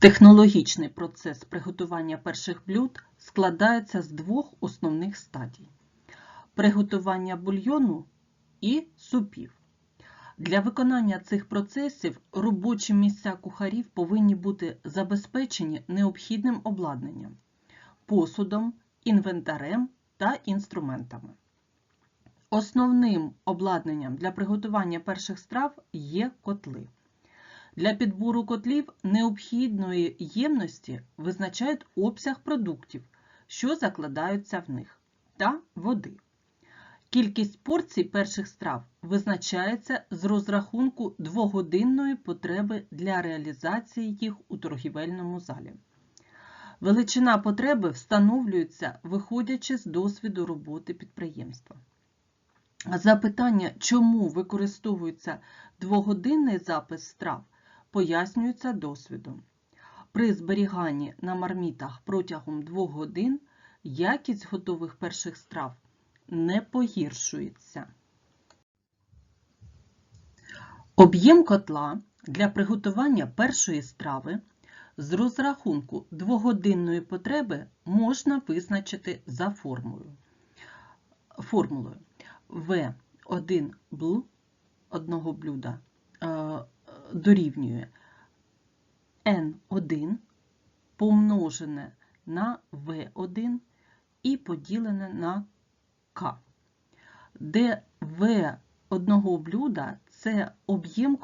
Технологічний процес приготування перших блюд складається з двох основних стадій приготування бульйону і супів. Для виконання цих процесів робочі місця кухарів повинні бути забезпечені необхідним обладнанням, посудом, інвентарем та інструментами. Основним обладнанням для приготування перших страв є котли. Для підбору котлів необхідної ємності визначають обсяг продуктів, що закладаються в них, та води. Кількість порцій перших страв визначається з розрахунку двогодинної потреби для реалізації їх у торгівельному залі. Величина потреби встановлюється, виходячи з досвіду роботи підприємства. Запитання, чому використовується двогодинний запис страв, пояснюється досвідом. При зберіганні на мармітах протягом двох годин якість готових перших страв не погіршується. Об'єм котла для приготування першої страви з розрахунку двогодинної потреби можна визначити за формулою. формулою. В1 бл одного блюда е, дорівнює N1 помножене на V1 і поділене на К, де В одного блюда це об'єм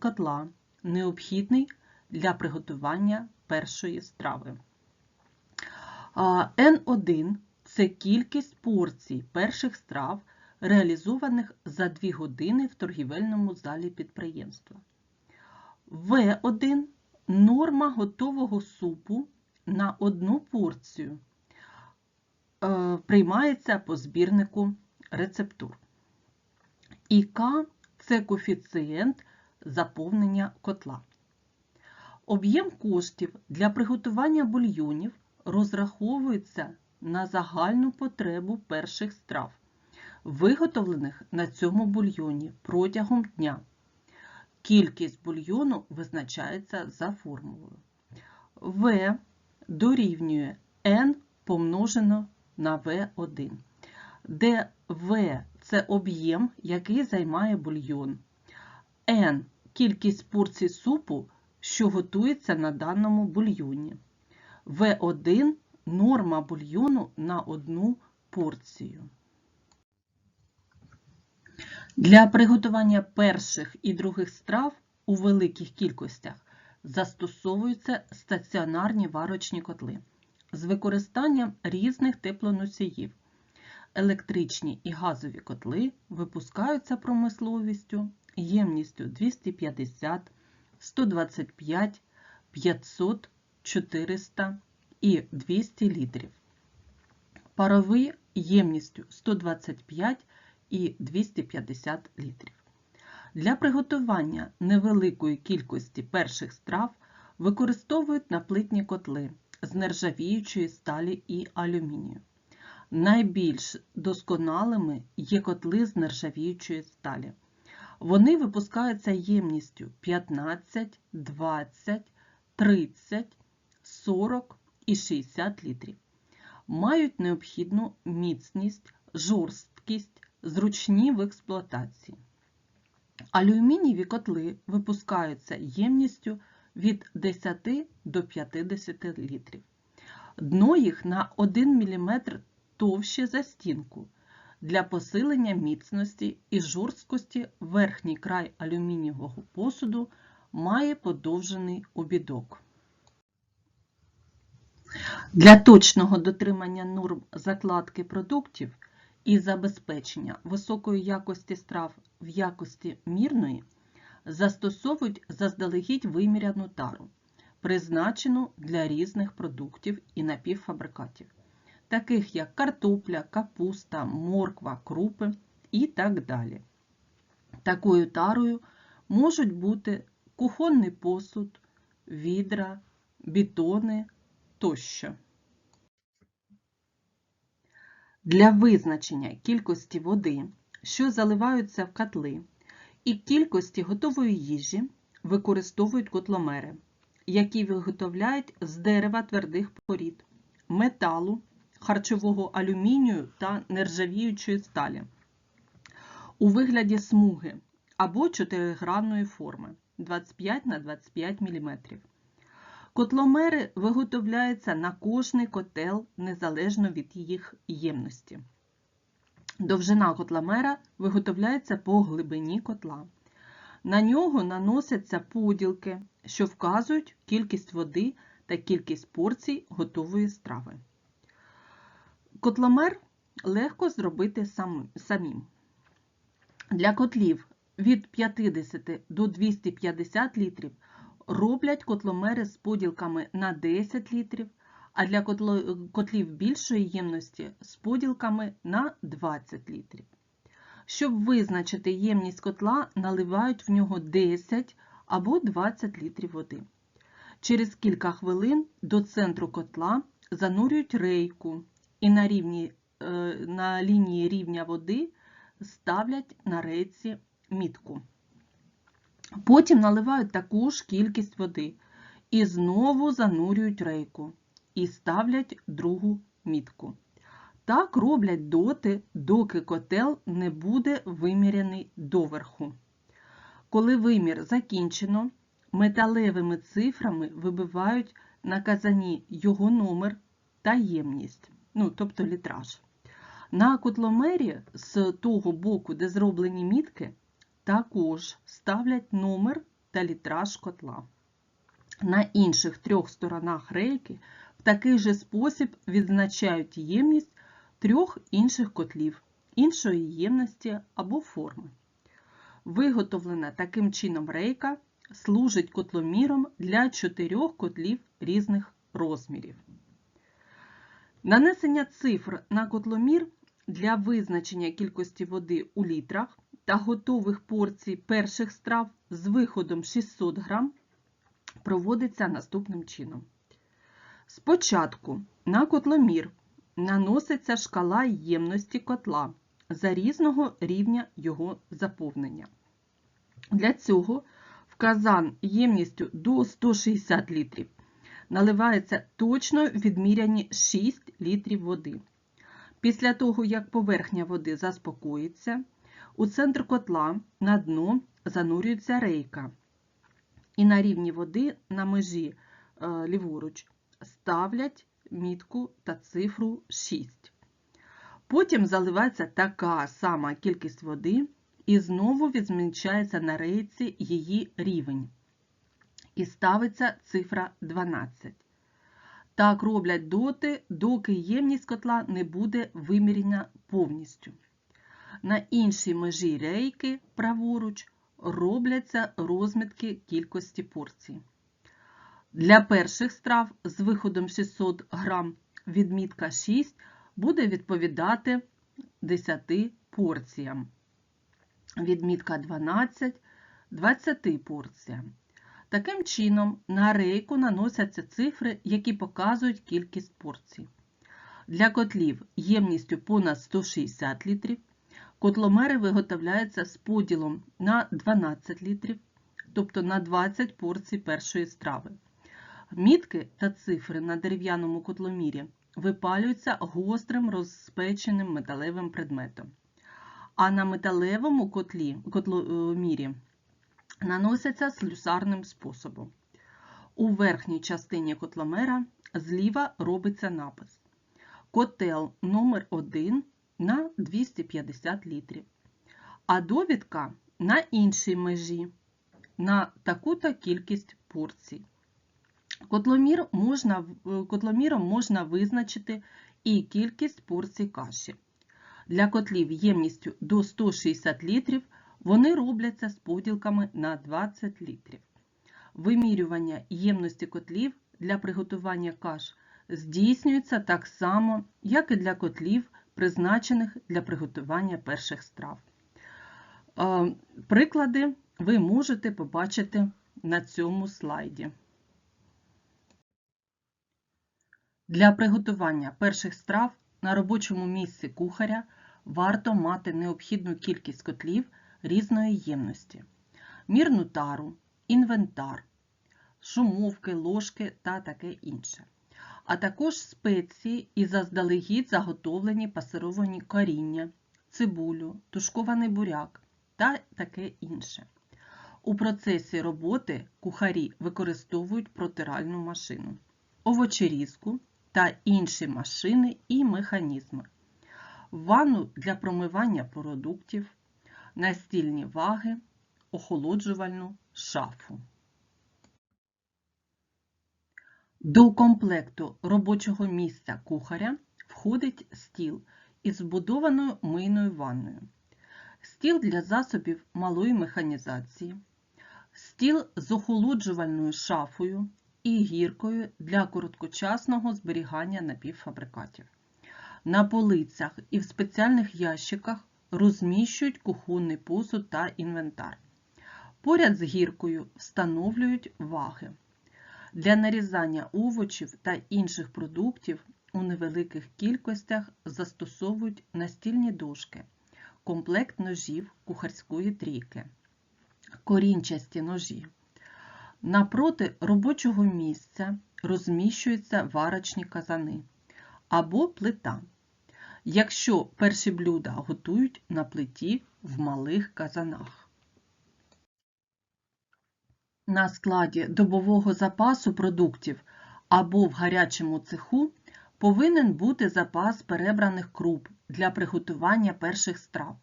котла, необхідний для приготування першої страви. N1 це кількість порцій перших страв, реалізованих за 2 години в торгівельному залі підприємства. В1 норма готового супу на одну порцію е, приймається по збірнику рецептур. І К це коефіцієнт заповнення котла. Об'єм коштів для приготування бульйонів розраховується на загальну потребу перших страв, виготовлених на цьому бульйоні протягом дня. Кількість бульйону визначається за формулою. В дорівнює n помножено на В1, де В це об'єм, який займає бульйон. N кількість порцій супу, що готується на даному бульйоні. В1 норма бульйону на одну порцію. Для приготування перших і других страв у великих кількостях застосовуються стаціонарні варочні котли з використанням різних теплоносіїв. Електричні і газові котли випускаються промисловістю ємністю 250, 125, 500, 400 і 200 літрів. Парові ємністю 125 і 250 літрів. Для приготування невеликої кількості перших страв використовують наплитні котли з нержавіючої сталі і алюмінію. Найбільш досконалими є котли з нержавіючої сталі. Вони випускаються ємністю 15, 20, 30, 40 і 60 літрів. Мають необхідну міцність, жорсткість, зручні в експлуатації. Алюмінієві котли випускаються ємністю від 10 до 50 літрів. Дно їх на 1 мм товще за стінку. Для посилення міцності і жорсткості верхній край алюмінієвого посуду має подовжений обідок. Для точного дотримання норм закладки продуктів і забезпечення високої якості страв в якості мірної застосовують заздалегідь виміряну тару, призначену для різних продуктів і напівфабрикатів, таких як картопля, капуста, морква, крупи і так далі. Такою тарою можуть бути кухонний посуд, відра, бітони тощо. Для визначення кількості води, що заливаються в котли, і кількості готової їжі використовують котломери. які виготовляють з дерева твердих порід, металу, харчового алюмінію та нержавіючої сталі у вигляді смуги або чотиригранної форми 25 на 25 мм. Котломери виготовляються на кожний котел незалежно від їх ємності. Довжина котломера виготовляється по глибині котла. На нього наносяться поділки, що вказують кількість води та кількість порцій готової страви. Котломер легко зробити самим. Для котлів від 50 до 250 літрів роблять котломери з поділками на 10 літрів, а для котлів більшої ємності з поділками на 20 літрів. Щоб визначити ємність котла, наливають в нього 10 або 20 літрів води. Через кілька хвилин до центру котла занурюють рейку і на, рівні, е, на лінії рівня води ставлять на рейці мітку. Потім наливають таку ж кількість води і знову занурюють рейку і ставлять другу мітку. Так роблять доти, доки котел не буде виміряний доверху. Коли вимір закінчено, металевими цифрами вибивають на казані його номер та ємність, ну, тобто літраж. На котломері з того боку, де зроблені мітки, також ставлять номер та літраж котла. На інших трьох сторонах рейки в такий же спосіб відзначають ємність трьох інших котлів, іншої ємності або форми. Виготовлена таким чином рейка служить котломіром для чотирьох котлів різних розмірів. Нанесення цифр на котломір для визначення кількості води у літрах та готових порцій перших страв з виходом 600 г проводиться наступним чином. Спочатку на котломір наноситься шкала ємності котла за різного рівня його заповнення. Для цього в казан ємністю до 160 літрів наливається точно відміряні 6 літрів води. Після того, як поверхня води заспокоїться, у центр котла на дно занурюється рейка. І на рівні води на межі е, ліворуч ставлять мітку та цифру 6. Потім заливається така сама кількість води і знову відмічається на рейці її рівень. І ставиться цифра 12. Так роблять доти, доки ємність котла не буде вимірена повністю. На іншій межі рейки праворуч робляться розмітки кількості порцій. Для перших страв з виходом 600 г відмітка 6 буде відповідати 10 порціям. Відмітка 12 20 порціям. Таким чином, на рейку наносяться цифри, які показують кількість порцій. Для котлів ємністю понад 160 літрів котломери виготовляються з поділом на 12 літрів, тобто на 20 порцій першої страви. Мітки та цифри на дерев'яному котломірі випалюються гострим розпеченим металевим предметом. А на металевому котлі, котломірі наносяться слюсарним способом. У верхній частині котломера зліва робиться напис Котел номер 1 на 250 літрів, а довідка на іншій межі на таку-то кількість порцій. Котломір можна, Котломіром можна визначити і кількість порцій каші. Для котлів ємністю до 160 літрів вони робляться з поділками на 20 літрів. Вимірювання ємності котлів для приготування каш здійснюється так само, як і для котлів, призначених для приготування перших страв. Е, приклади ви можете побачити на цьому слайді. Для приготування перших страв на робочому місці кухаря варто мати необхідну кількість котлів різної ємності, мірну тару, інвентар, шумовки, ложки та таке інше. А також спеції і заздалегідь заготовлені пасировані коріння, цибулю, тушкований буряк та таке інше. У процесі роботи кухарі використовують протиральну машину, овочерізку та інші машини і механізми, ванну для промивання продуктів, настільні ваги, охолоджувальну шафу. До комплекту робочого місця кухаря входить стіл із вбудованою мийною ванною, стіл для засобів малої механізації, стіл з охолоджувальною шафою і гіркою для короткочасного зберігання напівфабрикатів. На полицях і в спеціальних ящиках розміщують кухонний посуд та інвентар. Поряд з гіркою встановлюють ваги. Для нарізання овочів та інших продуктів у невеликих кількостях застосовують настільні дошки, комплект ножів кухарської трійки, корінчасті ножі. Напроти робочого місця розміщуються варочні казани або плита, якщо перші блюда готують на плиті в малих казанах. На складі добового запасу продуктів або в гарячому цеху повинен бути запас перебраних круп для приготування перших страв,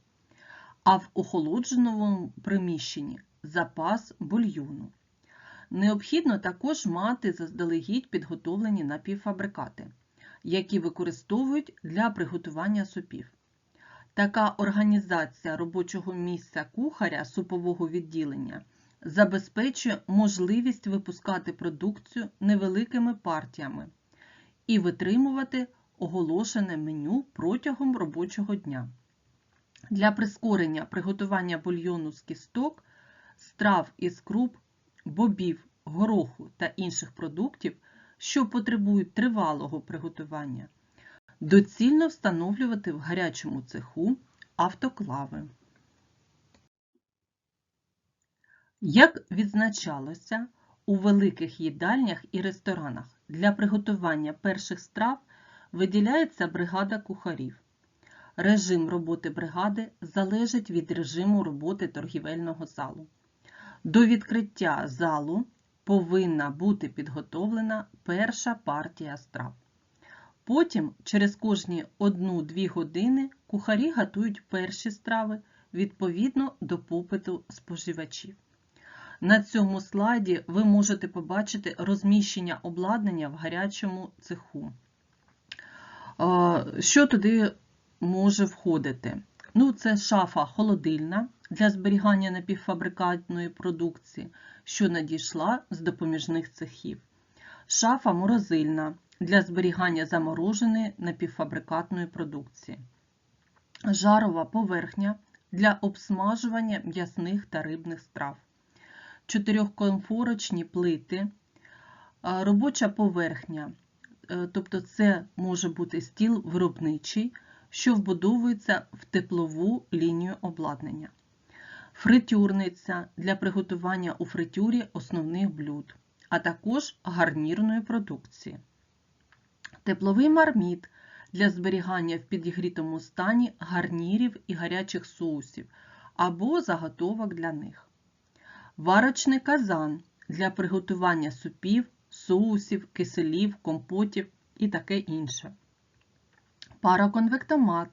а в охолодженому приміщенні запас бульйону. Необхідно також мати заздалегідь підготовлені напівфабрикати, які використовують для приготування супів. Така організація робочого місця кухаря супового відділення забезпечує можливість випускати продукцію невеликими партіями і витримувати оголошене меню протягом робочого дня. Для прискорення приготування бульйону з кісток, страв із круп, бобів, гороху та інших продуктів, що потребують тривалого приготування, доцільно встановлювати в гарячому цеху автоклави. Як відзначалося, у великих їдальнях і ресторанах для приготування перших страв виділяється бригада кухарів. Режим роботи бригади залежить від режиму роботи торгівельного залу. До відкриття залу повинна бути підготовлена перша партія страв. Потім, через кожні 1-2 години, кухарі готують перші страви відповідно до попиту споживачів. На цьому слайді ви можете побачити розміщення обладнання в гарячому цеху. Що туди може входити? Ну, Це шафа холодильна для зберігання напівфабрикатної продукції, що надійшла з допоміжних цехів. Шафа морозильна для зберігання замороженої напівфабрикатної продукції. Жарова поверхня для обсмажування м'ясних та рибних страв чотирьохкомфорочні плити, робоча поверхня, е, тобто це може бути стіл виробничий, що вбудовується в теплову лінію обладнання, фритюрниця для приготування у фритюрі основних блюд, а також гарнірної продукції, тепловий марміт для зберігання в підігрітому стані гарнірів і гарячих соусів або заготовок для них варочний казан для приготування супів, соусів, киселів, компотів і таке інше. Параконвектомат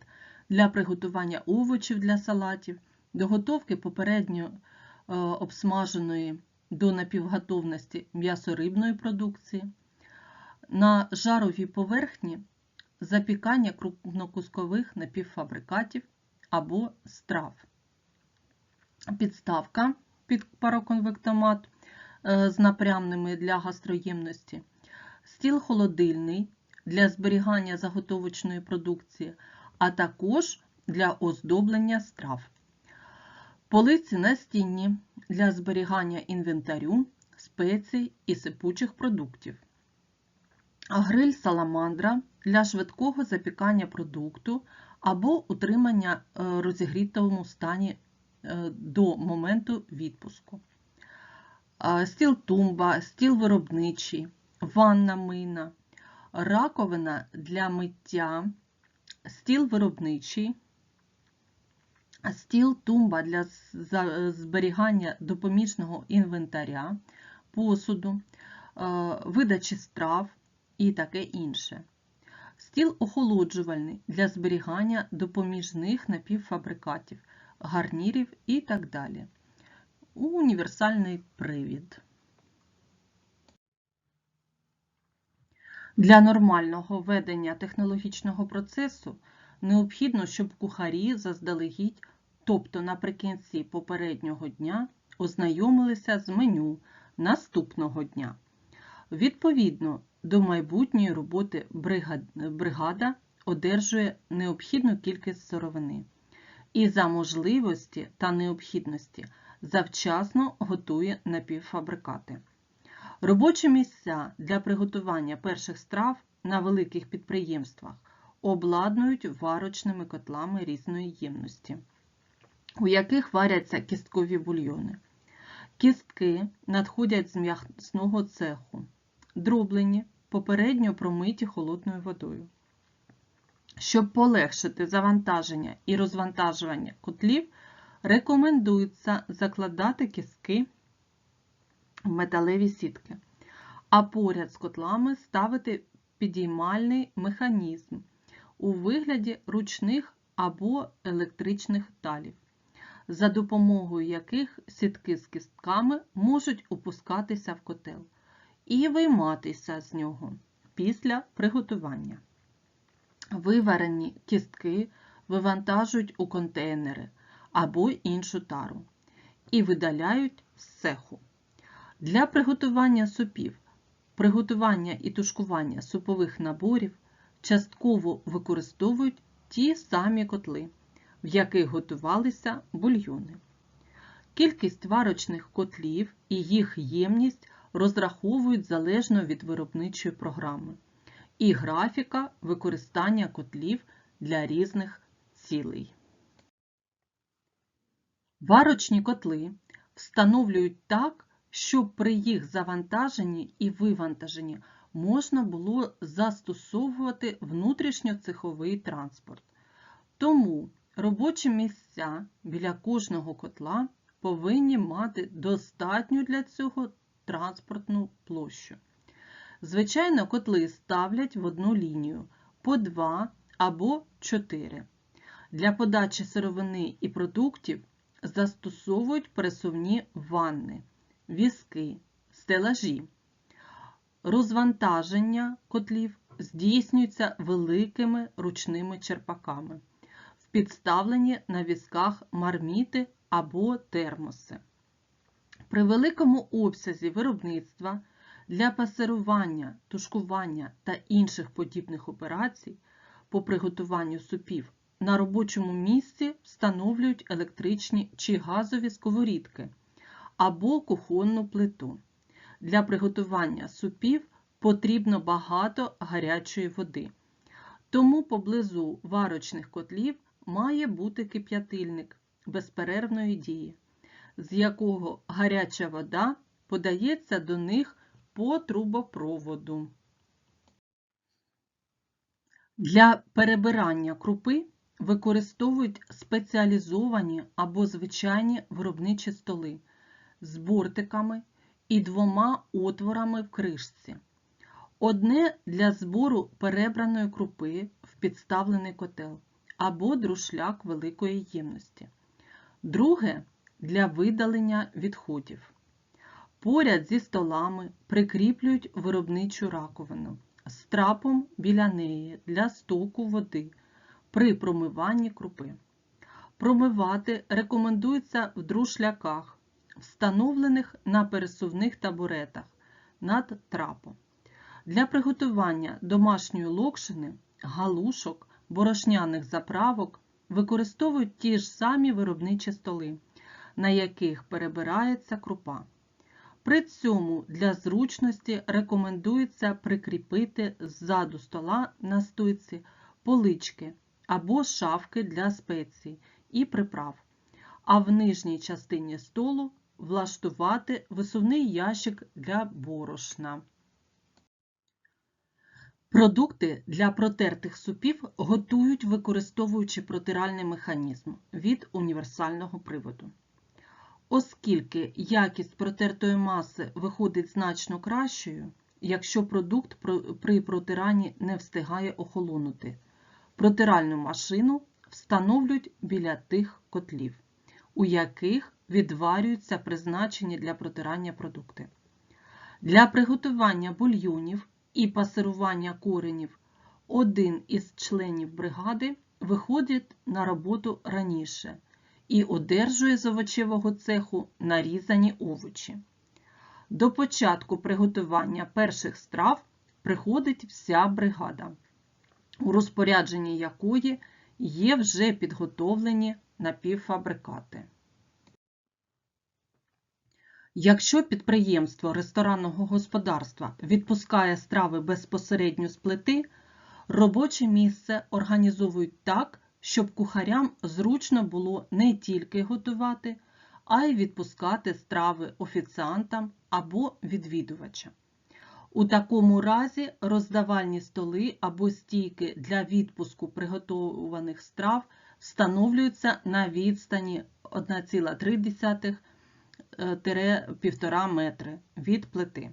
для приготування овочів для салатів, доготовки попередньо е, обсмаженої до напівготовності м'ясорибної продукції, на жаровій поверхні запікання крупнокускових напівфабрикатів або страв. Підставка під пароконвектомат е, з напрямними для гастроємності, стіл холодильний для зберігання заготовочної продукції, а також для оздоблення страв. Полиці настінні для зберігання інвентарю, спецій і сипучих продуктів. Гриль саламандра для швидкого запікання продукту або утримання е, розігрітому стані до моменту відпуску. е, стіл тумба, стіл виробничий, ванна мийна, раковина для миття, стіл виробничий, стіл тумба для зберігання допоміжного інвентаря, посуду, е, видачі страв і таке інше. Стіл охолоджувальний для зберігання допоміжних напівфабрикатів, гарнірів і так далі. Універсальний привід. Для нормального ведення технологічного процесу необхідно, щоб кухарі заздалегідь, тобто наприкінці попереднього дня, ознайомилися з меню наступного дня. Відповідно до майбутньої роботи бригада одержує необхідну кількість сировини і за можливості та необхідності завчасно готує напівфабрикати. Робочі місця для приготування перших страв на великих підприємствах обладнують варочними котлами різної ємності, у яких варяться кісткові бульйони. Кістки надходять з м'ясного цеху, дроблені, попередньо промиті холодною водою. Щоб полегшити завантаження і розвантажування котлів, рекомендується закладати кістки в металеві сітки, а поряд з котлами ставити підіймальний механізм у вигляді ручних або електричних талів, за допомогою яких сітки з кістками можуть опускатися в котел і вийматися з нього після приготування. Виварені кістки вивантажують у контейнери або іншу тару і видаляють з цеху. Для приготування супів, приготування і тушкування супових наборів частково використовують ті самі котли, в яких готувалися бульйони. Кількість варочних котлів і їх ємність розраховують залежно від виробничої програми і графіка використання котлів для різних цілей. Варочні котли встановлюють так, щоб при їх завантаженні і вивантаженні можна було застосовувати внутрішньоцеховий транспорт. Тому робочі місця біля кожного котла повинні мати достатню для цього транспортну площу. Звичайно, котли ставлять в одну лінію по два або чотири. Для подачі сировини і продуктів застосовують пересувні ванни, візки, стелажі. Розвантаження котлів здійснюється великими ручними черпаками, в підставлені на візках марміти або термоси. При великому обсязі виробництва для пасирування, тушкування та інших подібних операцій по приготуванню супів на робочому місці встановлюють електричні чи газові сковорідки або кухонну плиту. Для приготування супів потрібно багато гарячої води. Тому поблизу варочних котлів має бути кип'ятильник безперервної дії, з якого гаряча вода подається до них по трубопроводу. Для перебирання крупи використовують спеціалізовані або звичайні виробничі столи з бортиками і двома отворами в кришці. Одне для збору перебраної крупи в підставлений котел або друшляк великої ємності. Друге для видалення відходів. Поряд зі столами прикріплюють виробничу раковину з трапом біля неї для стоку води при промиванні крупи. Промивати рекомендується в друшляках, встановлених на пересувних табуретах над трапом. Для приготування домашньої локшини, галушок, борошняних заправок використовують ті ж самі виробничі столи, на яких перебирається крупа. При цьому для зручності рекомендується прикріпити ззаду стола на стойці полички або шафки для спецій і приправ, а в нижній частині столу влаштувати висувний ящик для борошна. Продукти для протертих супів готують, використовуючи протиральний механізм від універсального приводу. Оскільки якість протертої маси виходить значно кращою, якщо продукт при протиранні не встигає охолонути, протиральну машину встановлюють біля тих котлів, у яких відварюються призначені для протирання продукти. Для приготування бульйонів і пасирування коренів один із членів бригади виходить на роботу раніше і одержує з овочевого цеху нарізані овочі. До початку приготування перших страв приходить вся бригада, у розпорядженні якої є вже підготовлені напівфабрикати. Якщо підприємство ресторанного господарства відпускає страви безпосередньо з плити, робоче місце організовують так, щоб кухарям зручно було не тільки готувати, а й відпускати страви офіціантам або відвідувачам. У такому разі роздавальні столи або стійки для відпуску приготованих страв встановлюються на відстані 1,3 1,5 метри від плити.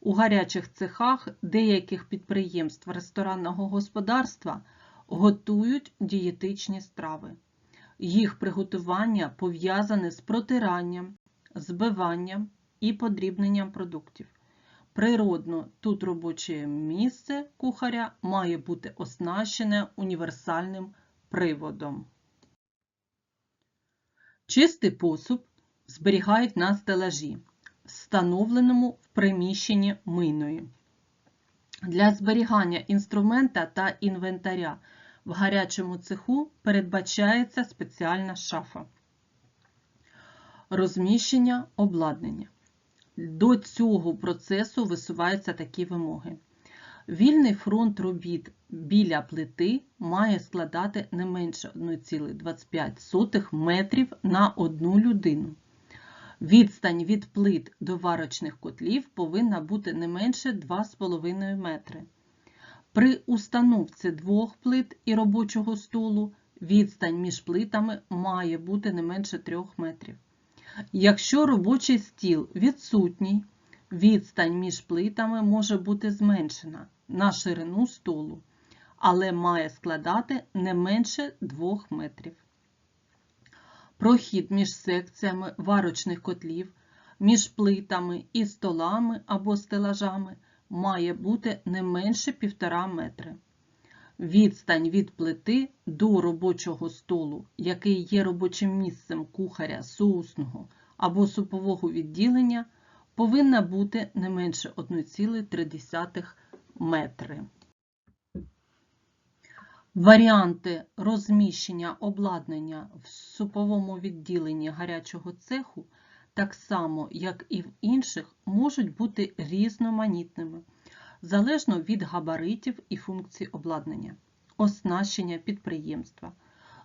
У гарячих цехах деяких підприємств ресторанного господарства готують дієтичні страви. Їх приготування пов'язане з протиранням, збиванням і подрібненням продуктів. Природно, тут робоче місце кухаря має бути оснащене універсальним приводом. Чистий посуд зберігають на стелажі, встановленому в приміщенні мийної. Для зберігання інструмента та інвентаря в гарячому цеху передбачається спеціальна шафа. Розміщення обладнання. До цього процесу висуваються такі вимоги. Вільний фронт робіт біля плити має складати не менше 1,25 метрів на одну людину. Відстань від плит до варочних котлів повинна бути не менше 2,5 метри. При установці двох плит і робочого столу відстань між плитами має бути не менше 3 метрів. Якщо робочий стіл відсутній, відстань між плитами може бути зменшена на ширину столу, але має складати не менше 2 метрів. Прохід між секціями варочних котлів, між плитами і столами або стелажами має бути не менше 1,5 метри. Відстань від плити до робочого столу, який є робочим місцем кухаря соусного або супового відділення, повинна бути не менше 1,3 метри. Варіанти розміщення обладнання в суповому відділенні гарячого цеху, так само, як і в інших, можуть бути різноманітними, залежно від габаритів і функцій обладнання, оснащення підприємства,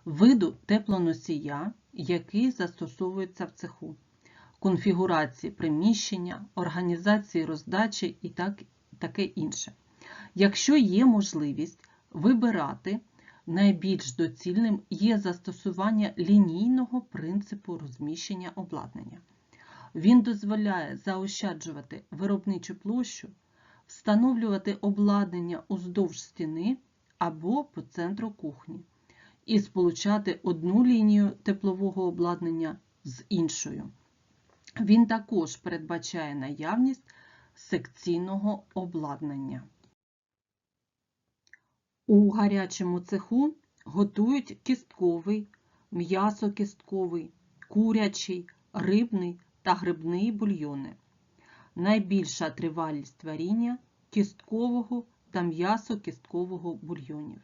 виду теплоносія, який застосовується в цеху, конфігурації приміщення, організації роздачі і так, таке інше. Якщо є можливість, вибирати, найбільш доцільним є застосування лінійного принципу розміщення обладнання. Він дозволяє заощаджувати виробничу площу, встановлювати обладнання уздовж стіни або по центру кухні і сполучати одну лінію теплового обладнання з іншою. Він також передбачає наявність секційного обладнання. У гарячому цеху готують кістковий, м'ясо-кістковий, курячий, рибний та грибний бульйони. Найбільша тривалість варіння кісткового та м'ясо-кісткового бульйонів.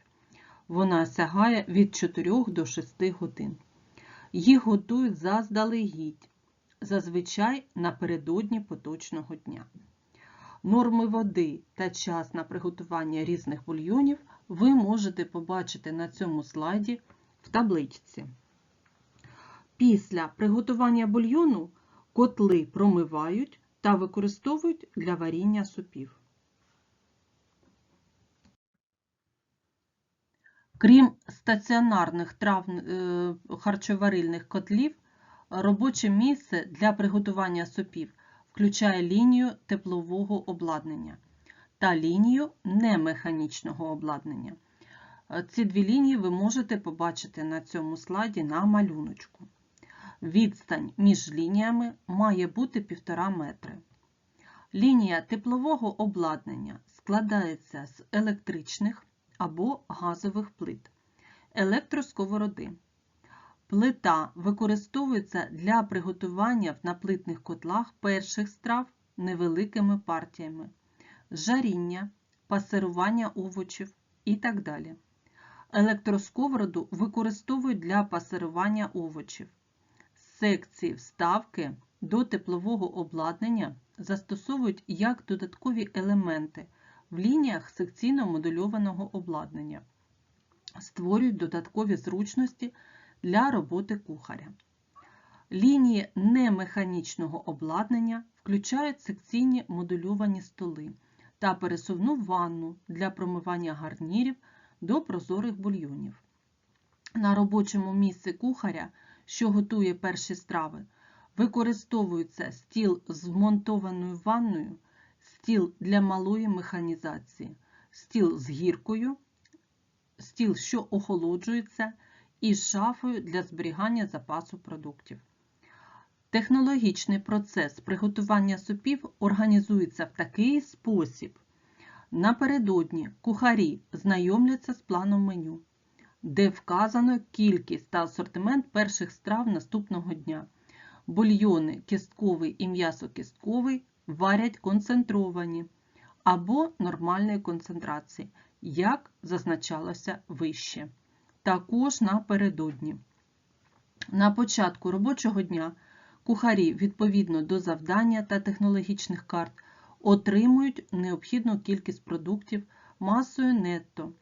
Вона сягає від 4 до 6 годин. Їх готують заздалегідь, зазвичай напередодні поточного дня. Норми води та час на приготування різних бульйонів ви можете побачити на цьому слайді в табличці. Після приготування бульйону Котли промивають та використовують для варіння супів. Крім стаціонарних трав е, харчоварильних котлів, робоче місце для приготування супів включає лінію теплового обладнання та лінію немеханічного обладнання. Е, Ці дві лінії ви можете побачити на цьому слайді на малюночку. Відстань між лініями має бути 1,5 метри. Лінія теплового обладнання складається з електричних або газових плит, електросковороди. Плита використовується для приготування в наплитних котлах перших страв невеликими партіями, жаріння, пасирування овочів і так далі. Електросковороду використовують для пасирування овочів. Секції вставки до теплового обладнання застосовують як додаткові елементи в лініях секційно-модульованого обладнання, створюють додаткові зручності для роботи кухаря. Лінії немеханічного обладнання включають секційні модульовані столи та пересувну ванну для промивання гарнірів до прозорих бульйонів. На робочому місці кухаря, що готує перші страви, використовується стіл з вмонтованою ванною, стіл для малої механізації, стіл з гіркою, стіл, що охолоджується, і шафою для зберігання запасу продуктів. Технологічний процес приготування супів організується в такий спосіб. Напередодні кухарі знайомляться з планом меню, де вказано кількість та асортимент перших страв наступного дня. Бульйони кістковий і м'ясо кістковий варять концентровані або нормальної концентрації, як зазначалося вище. Також напередодні. На початку робочого дня кухарі відповідно до завдання та технологічних карт отримують необхідну кількість продуктів масою нетто,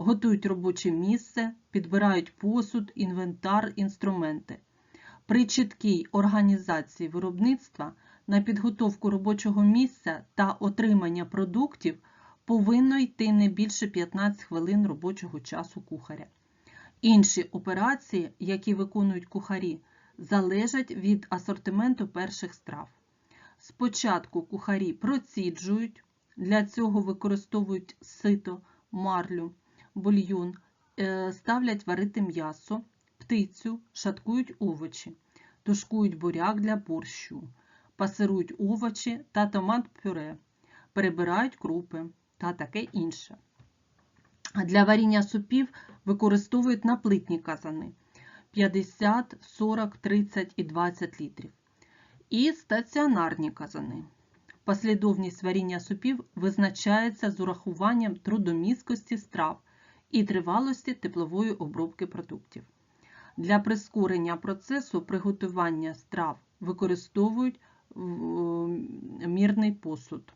готують робоче місце, підбирають посуд, інвентар, інструменти. При чіткій організації виробництва на підготовку робочого місця та отримання продуктів повинно йти не більше 15 хвилин робочого часу кухаря. Інші операції, які виконують кухарі, залежать від асортименту перших страв. Спочатку кухарі проціджують, для цього використовують сито, марлю, бульйон, е, ставлять варити м'ясо, птицю, шаткують овочі, тушкують буряк для борщу, пасирують овочі та томат пюре, перебирають крупи та таке інше. Для варіння супів використовують наплитні казани 50, 40, 30 і 20 літрів. І стаціонарні казани. Послідовність варіння супів визначається з урахуванням трудомісткості страв і тривалості теплової обробки продуктів. Для прискорення процесу приготування страв використовують мірний посуд.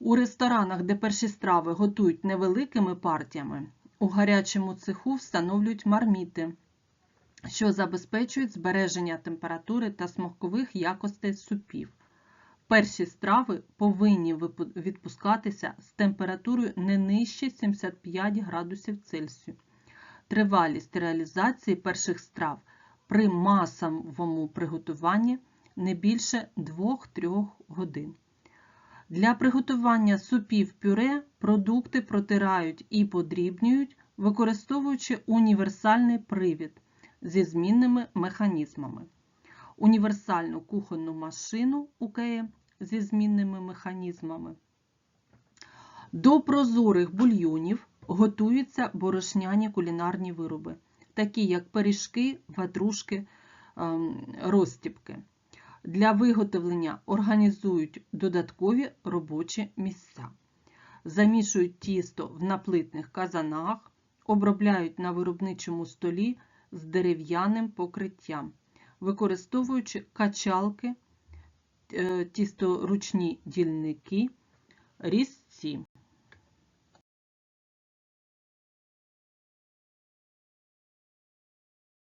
У ресторанах, де перші страви готують невеликими партіями, у гарячому цеху встановлюють марміти, що забезпечують збереження температури та смакових якостей супів. Перші страви повинні відпускатися з температурою не нижче 75 градусів Цельсію. Тривалість реалізації перших страв при масовому приготуванні не більше 2-3 годин. Для приготування супів пюре продукти протирають і подрібнюють, використовуючи універсальний привід зі змінними механізмами. Універсальну кухонну машину УКМ зі змінними механізмами. До прозорих бульйонів готуються борошняні кулінарні вироби, такі як пиріжки, ватрушки, розтіпки. Для виготовлення організують додаткові робочі місця. Замішують тісто в наплитних казанах, обробляють на виробничому столі з дерев'яним покриттям, використовуючи качалки, тісторучні дільники, різці.